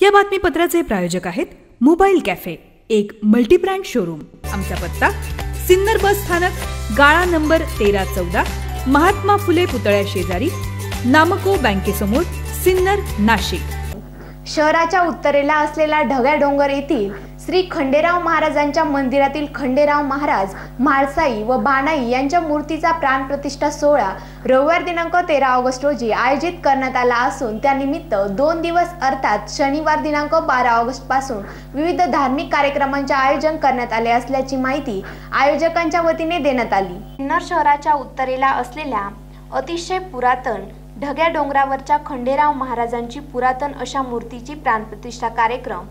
या बातमीपत्राचे प्रायोजक आहेत मोबाईल कॅफे एक मल्टीब्रँड शोरूम. आमचा पत्ता सिन्नर बस स्थानक गाळा नंबर तेरा चौदा महात्मा फुले पुतळ्या शेजारी नामको बँकेसमोर सिन्नर नाशिक. शहराच्या उत्तरेला असलेला ढग्या डोंगर येथील श्री खंडेराव महाराजांच्या मंदिरातील खंडेराव महाराज म्हाळसाई व बाणाई यांच्या मूर्तीचा प्राणप्रतिष्ठा सोहळा रविवार दिनांक तेरा ऑगस्ट रोजी आयोजित करण्यात आला असून त्यानिमित्त दोन दिवस अर्थात शनिवार दिनांक बारा ऑगस्टपासून विविध धार्मिक कार्यक्रमांचे आयोजन करण्यात आले असल्याची माहिती आयोजकांच्या वतीने देण्यात आली. किन्नर शहराच्या उत्तरेला असलेल्या अतिशय पुरातन ढग्या डोंगरावरच्या खंडेराव महाराजांची पुरातन अशा मूर्तीची प्राणप्रतिष्ठा कार्यक्रम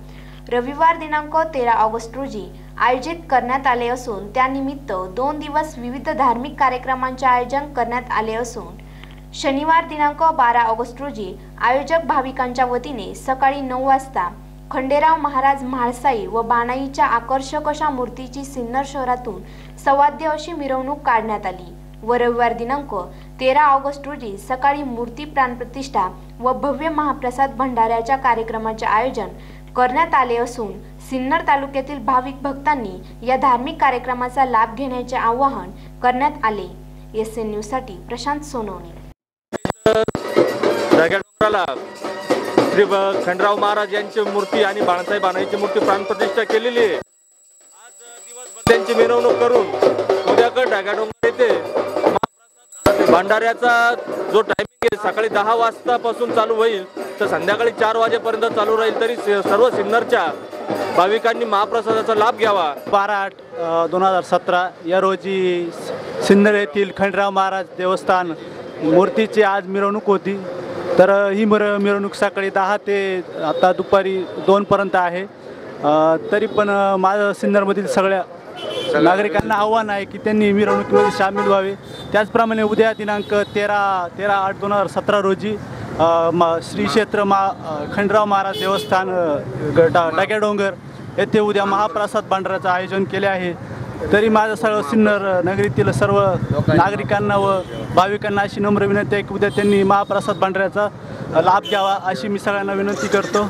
रविवार दिनांक तेरा ऑगस्ट रोजी आयोजित करण्यात आले असून त्यानिमित्त दोन दिवस विविध धार्मिक कार्यक्रमांचे आयोजन करण्यात आले असून शनिवार दिनांक बारा ऑगस्ट रोजी आयोजक भाविकांच्या वतीने सकाळी नऊ वाजता खंडेराव महाराज म्हाळसाई व बाणाईच्या आकर्षक अशा मूर्तीची सिन्नर शहरातून सवाद्य अशी मिरवणूक काढण्यात आली व रविवार दिनांक तेरा ऑगस्ट रोजी सकाळी मूर्ती प्राणप्रतिष्ठा व भव्य महाप्रसाद भंडाऱ्याच्या कार्यक्रमाचे आयोजन करण्यात आले असून सिन्नर तालुक्यातील भाविक भक्तांनी या धार्मिक कार्यक्रमाचा लाभ घेण्याचे आवाहन करण्यात आले. एस एन न्यूजसाठी प्रशांत सोनवणे. श्री खंडराव महाराज यांची मूर्ती आणि बाळासाहेब बाणाईची मूर्ती प्राणप्रतिष्ठा केलेली आहे. आज दिवसभर त्यांची मिरवणूक करून उद्याकडे ढग्या येथे भंडाऱ्याचा जो टाइम सकाळी दहा वाजतापासून चालू होईल तर संध्याकाळी चार वाजेपर्यंत चालू राहील तरी सर्व सिन्नरच्या भाविकांनी महाप्रसादाचा लाभ घ्यावा. बारा आठ दोन हजार सतरा या रोजी सिन्नर येथील खंडराव महाराज देवस्थान मूर्तीची आज मिरवणूक होती. तर ही मिर मिरवणूक सकाळी दहा ते आता दुपारी दोनपर्यंत आहे. तरी पण माझं सिन्नरमधील सगळ्या नागरिकांना आव्हान आहे की त्यांनी मिरवणुकीमध्ये सामील व्हावे. त्याचप्रमाणे उद्या दिनांक तेरा तेरा आठ दोन हजार सतरा रोजी श्री क्षेत्र मा खंडराव महाराज देवस्थान अ, ग- डा डाग्या डोंगर येथे उद्या महाप्रसाद भांडाराचं आयोजन केले आहे. तरी माझं सर्व सिन्नर नगरीतील सर्व नागरिकांना व भाविकांना अशी नम्र विनंती आहे की उद्या त्यांनी महाप्रसाद भांडाऱ्याचा लाभ घ्यावा अशी मी सगळ्यांना विनंती करतो.